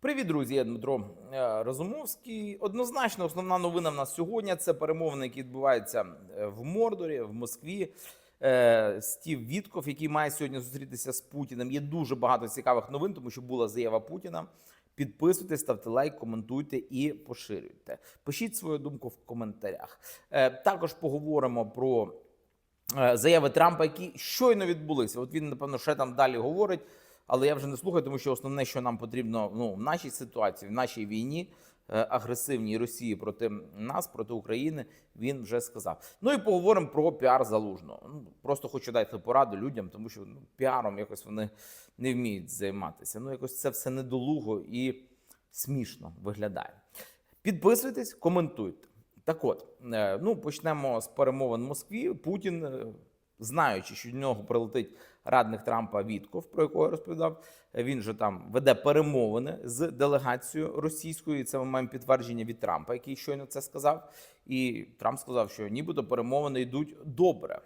Привіт, друзі! Я Дмитро е, Разумовський. Однозначно, основна новина в нас сьогодні це перемовини, які відбуваються е, в Мордорі, в Москві. Е, Стів Вітков, який має сьогодні зустрітися з Путіним. Є дуже багато цікавих новин, тому що була заява Путіна. Підписуйтесь, ставте лайк, коментуйте і поширюйте. Пишіть свою думку в коментарях. Також поговоримо про заяви Трампа, які щойно відбулися. От він, напевно, ще там далі говорить, але я вже не слухаю, тому що основне, що нам потрібно ну, в нашій ситуації, в нашій війні, е, агресивній Росії проти нас, проти України, він вже сказав. Ну і поговоримо про піар залужного. Ну, просто хочу дати пораду людям, тому що ну, піаром якось вони не вміють займатися. Ну, якось це все недолуго і смішно виглядає. Підписуйтесь, коментуйте. Так от, е, ну почнемо з перемовин в Москві. Путін, е, знаючи, що до нього прилетить радник Трампа Вітков, про якого я розповідав, він же там веде перемовини з делегацією російською. І це ми маємо підтвердження від Трампа, який щойно це сказав. І Трамп сказав, що нібито перемовини йдуть добре.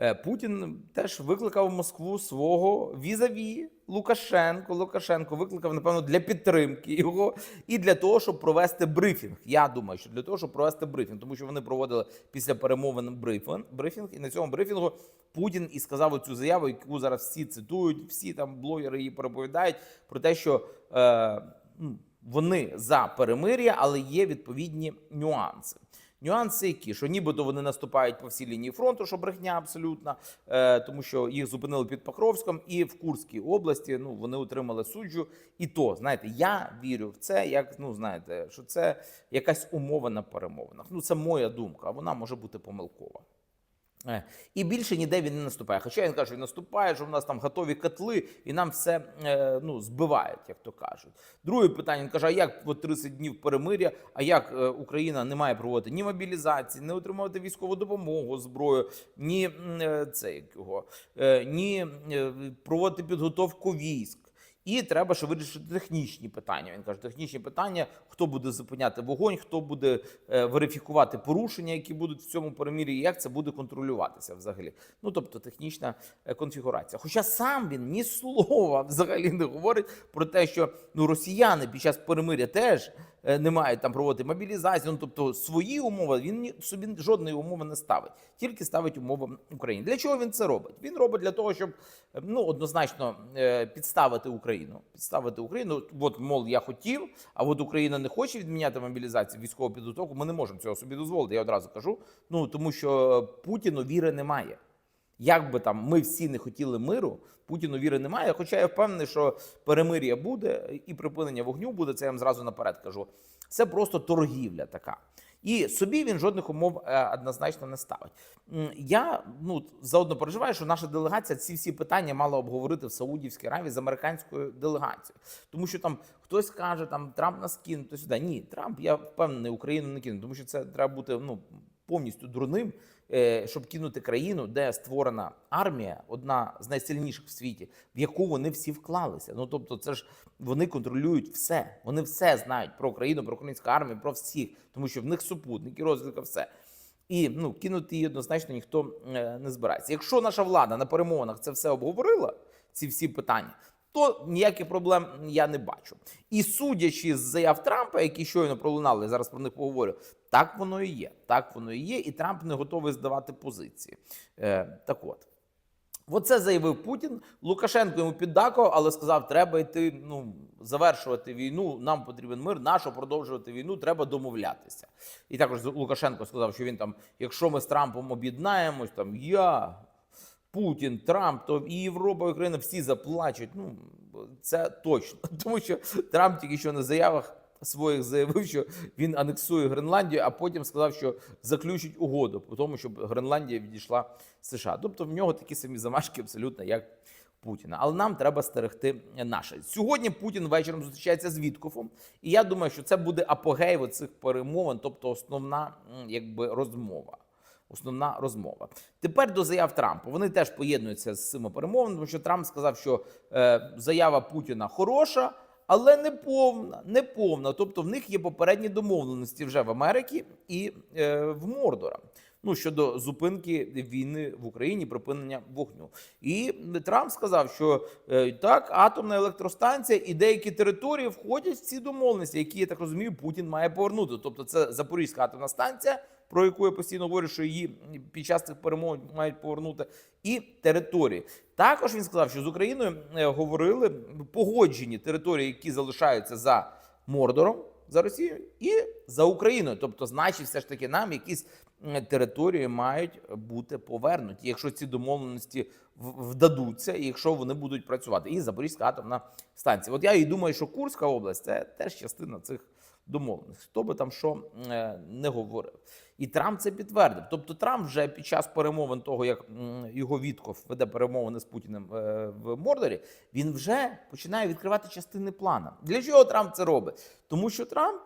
Е, Путін теж викликав в Москву свого візаві Лукашенко. Лукашенко викликав, напевно, для підтримки його і для того, щоб провести брифінг. Я думаю, що для того, щоб провести брифінг, тому що вони проводили після перемовин брифінг, брифінг і на цьому брифінгу Путін і сказав оцю заяву, яку зараз всі цитують, всі там блогери її переповідають про те, що е, вони за перемир'я, але є відповідні нюанси. Нюанси, які що нібито вони наступають по всій лінії фронту, що брехня абсолютна, е, тому що їх зупинили під Покровськом і в Курській області. Ну вони отримали суджу. І то знаєте, я вірю в це, як ну знаєте, що це якась умова на перемовинах. Ну це моя думка, а вона може бути помилкова. Е, І більше ніде він не наступає. Хоча він каже, що він наступає, що в нас там готові котли, і нам все е, ну, збивають, як то кажуть. Друге питання: він каже: а як от 30 днів перемиря, а як е, Україна не має проводити ні мобілізації, не отримувати військову допомогу, зброю, ні це як його, е, ні проводити підготовку військ. І треба ще вирішити технічні питання. Він каже, технічні питання: хто буде зупиняти вогонь, хто буде е, верифікувати порушення, які будуть в цьому перемір'ї, і як це буде контролюватися взагалі. Ну тобто технічна е, конфігурація. Хоча сам він ні слова взагалі не говорить про те, що ну росіяни під час перемир'я теж не мають там проводити мобілізацію. Ну тобто свої умови він собі жодної умови не ставить, тільки ставить умови Україні. Для чого він це робить? Він робить для того, щоб е, ну однозначно е, підставити Україну. Підставити Україну. От мол, я хотів, а от Україна не хоче відміняти мобілізацію, військову підготовку. Ми не можемо цього собі дозволити. Я одразу кажу. Ну тому що Путіну віри немає. Як би там ми всі не хотіли миру, Путіну віри немає. Хоча я впевнений, що перемир'я буде і припинення вогню буде. Це я вам зразу наперед кажу. Це просто торгівля така. І собі він жодних умов е, однозначно не ставить. Я ну заодно переживаю, що наша делегація ці всі питання мала обговорити в Саудівській Аравії з американською делегацією, тому що там хтось каже, там Трамп нас кине, то сюди. Ні, Трамп, я впевнений, Україну не кине, тому що це треба бути ну повністю дурним, щоб кинути країну, де створена армія, одна з найсильніших в світі, в яку вони всі вклалися. Ну тобто, це ж вони контролюють все. Вони все знають про Україну, про українську армію, про всіх, тому що в них супутники, розвідка, все. І ну кинути її однозначно ніхто е, не збирається. Якщо наша влада на перемовинах це все обговорила, ці всі питання. То ніяких проблем я не бачу. І судячи з заяв Трампа, які щойно пролунали, зараз про них поговорю, так воно і є. Так воно і є, і Трамп не готовий здавати позиції. Е, так от. Оце заявив Путін. Лукашенко йому піддакував, але сказав, треба йти ну, завершувати війну. Нам потрібен мир. Нащо продовжувати війну? Треба домовлятися. І також Лукашенко сказав, що він там, якщо ми з Трампом об'єднаємось, там я, Путін, Трамп, то і Європа, і Україна всі заплачуть. Ну це точно, тому що Трамп тільки що на заявах. Своїх заявив, що він анексує Гренландію, а потім сказав, що заключить угоду по тому, щоб Гренландія відійшла США. Тобто в нього такі самі замашки, абсолютно як Путіна. Але нам треба стерегти наше. Сьогодні Путін вечором зустрічається з Віткофом, і я думаю, що це буде апогей цих перемовин, тобто основна якби розмова. Основна розмова. Тепер до заяв Трампа. Вони теж поєднуються з цими перемовинами, тому що Трамп сказав, що е, заява Путіна хороша, але не повна. Не повна. Тобто в них є попередні домовленості вже в Америці і е, в Мордора. ну щодо зупинки війни в Україні, припинення вогню. І Трамп сказав, що е, так, атомна електростанція і деякі території входять в ці домовленості, які я так розумію, Путін має повернути. Тобто, це Запорізька атомна станція, про яку я постійно говорю, що її під час цих перемовин мають повернути, і території. Також він сказав, що з Україною е, говорили погоджені території, які залишаються за Мордором, за Росією і за Україною. Тобто, значить, все ж таки нам якісь території мають бути повернуті, якщо ці домовленості вдадуться, і якщо вони будуть працювати. І Запорізька атомна станція. От я і думаю, що Курська область це теж частина цих домовленостей. Хто би там що е, не говорив. І Трамп це підтвердив. Тобто Трамп вже під час перемовин того, як його Вітков веде перемовини з Путіним е, в Мордорі, він вже починає відкривати частини плана. Для чого Трамп це робить? Тому що Трамп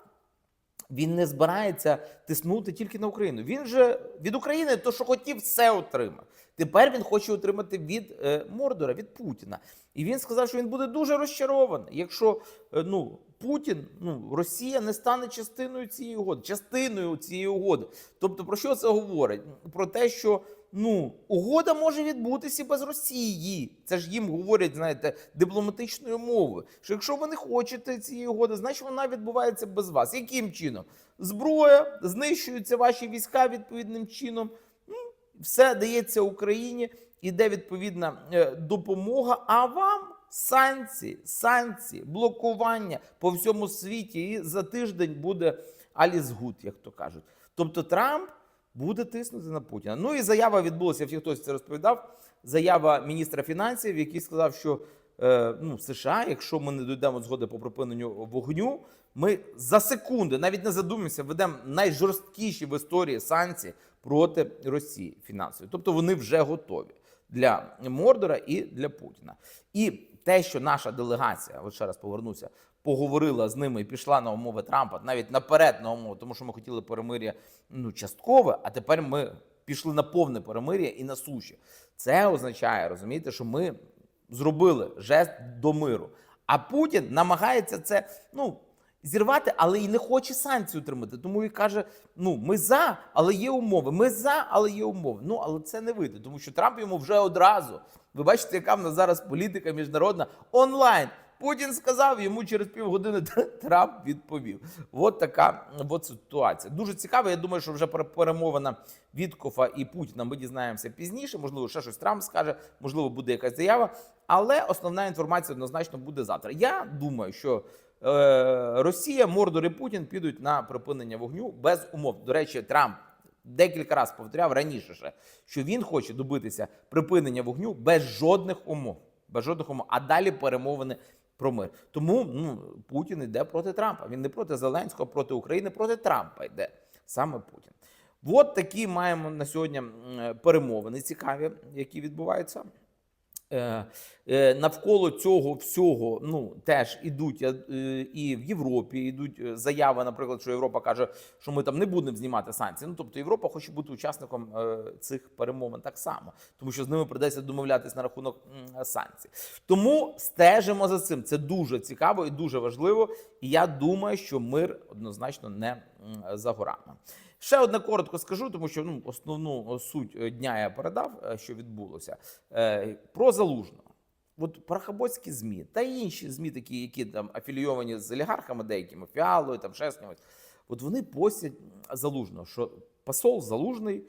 він не збирається тиснути тільки на Україну. Він же від України то, що хотів, все отримав. Тепер він хоче отримати від е, Мордора, від Путіна. І він сказав, що він буде дуже розчарований, якщо е, ну, Путін, ну Росія не стане частиною цієї угоди, частиною цієї угоди. Тобто, про що це говорить? Про те, що ну угода може відбутися без Росії. Це ж їм говорять, знаєте, дипломатичною мовою. Що якщо ви не хочете цієї угоди, значить вона відбувається без вас. Яким чином? Зброя, знищуються ваші війська відповідним чином. Ну, все дається Україні, іде відповідна е, допомога. А вам санкції, санкції, блокування по всьому світі. І за тиждень буде Аліс Гуд, як то кажуть. Тобто Трамп буде тиснути на Путіна. Ну і заява відбулася, якщо хтось це розповідав. Заява міністра фінансів, який сказав, що е, ну, США, якщо ми не дійдемо згоди по припиненню вогню, ми за секунди, навіть не задумаємося, ведемо найжорсткіші в історії санкції проти Росії фінансові. Тобто вони вже готові для Мордора і для Путіна. І те, що наша делегація, от ще раз повернуся, поговорила з ними і пішла на умови Трампа, навіть наперед на умови, тому що ми хотіли перемир'я ну, часткове, а тепер ми пішли на повне перемир'я і на суші. Це означає, розумієте, що ми зробили жест до миру. А Путін намагається це ну, зірвати, але і не хоче санкції утримати. Тому і каже: ну, ми за, але є умови. Ми за, але є умови. Ну, але це не вийде, тому що Трамп йому вже одразу. Ви бачите, яка в нас зараз політика міжнародна онлайн. Путін сказав, йому через півгодини Трамп відповів. От така от ситуація. Дуже цікаво. Я думаю, що вже пере- перемовина Віткофа і Путіна ми дізнаємося пізніше. Можливо, ще щось Трамп скаже, можливо, буде якась заява. Але основна інформація однозначно буде завтра. Я думаю, що Росія, Мордор і Путін підуть на припинення вогню без умов. До речі, Трамп декілька разів повторяв раніше, ще, що він хоче добитися припинення вогню без жодних умов. Без жодних умов, а далі перемовини про мир. Тому ну, Путін йде проти Трампа. Він не проти Зеленського, проти України, проти Трампа йде саме Путін. От такі маємо на сьогодні перемовини цікаві, які відбуваються. Е, е, Навколо цього всього ну теж ідуть е, і в Європі ідуть заяви, наприклад, що Європа каже, що ми там не будемо знімати санкції. Ну тобто Європа хоче бути учасником цих перемовин так само, тому що з ними придеться домовлятись на рахунок санкцій. Тому стежимо за цим. Це дуже цікаво і дуже важливо. І я думаю, що мир однозначно не за горами. Ще одне коротко скажу, тому що ну, основну суть е, дня я передав, е, що відбулося. Е, Про залужного. От парахабоцькі ЗМІ та інші ЗМІ, такі, які там афілійовані з олігархами деякими, фіалою, там ще кимось, от вони постять залужного, що посол залужний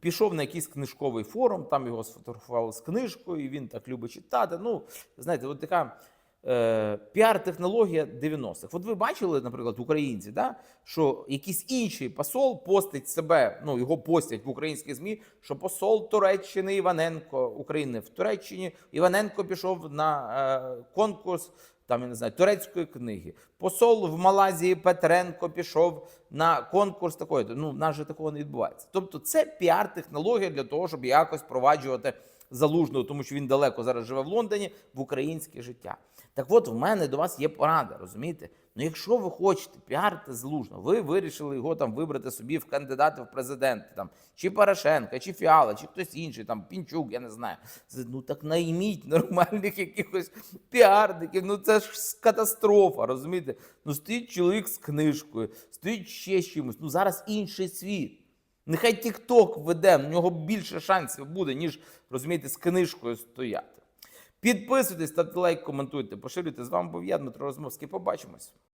пішов на якийсь книжковий форум, там його сфотографували з книжкою, і він так любить читати. Ну, знаєте, от така е, піар-технологія 90-х. От ви бачили, наприклад, українці, да, що якийсь інший посол постить себе, ну його постять в українських ЗМІ, що посол Туреччини Іваненко України в Туреччині Іваненко пішов на е, конкурс. Там я не знаю турецької книги. Посол в Малайзії Петренко пішов на конкурс такої. Ну, в нас же такого не відбувається. Тобто, це піар-технологія для того, щоб якось впроваджувати залужного, тому що він далеко зараз живе в Лондоні в українське життя. Так от в мене до вас є порада, розумієте? Ну, якщо ви хочете піарити залужного, ви вирішили його там вибрати собі в кандидати в президенти, там чи Порошенка, чи Фіала, чи хтось інший, там Пінчук, я не знаю. Ну так найміть нормальних якихось піарників. Ну це ж катастрофа, розумієте? Ну стоїть чоловік з книжкою, стоїть ще з чимось. Ну зараз інший світ. Нехай Тікток веде, в нього більше шансів буде, ніж розумієте, з книжкою стояти. Підписуйтесь, ставте лайк, коментуйте, поширюйте. З вами був я, Дмитро Розмовський. Побачимось.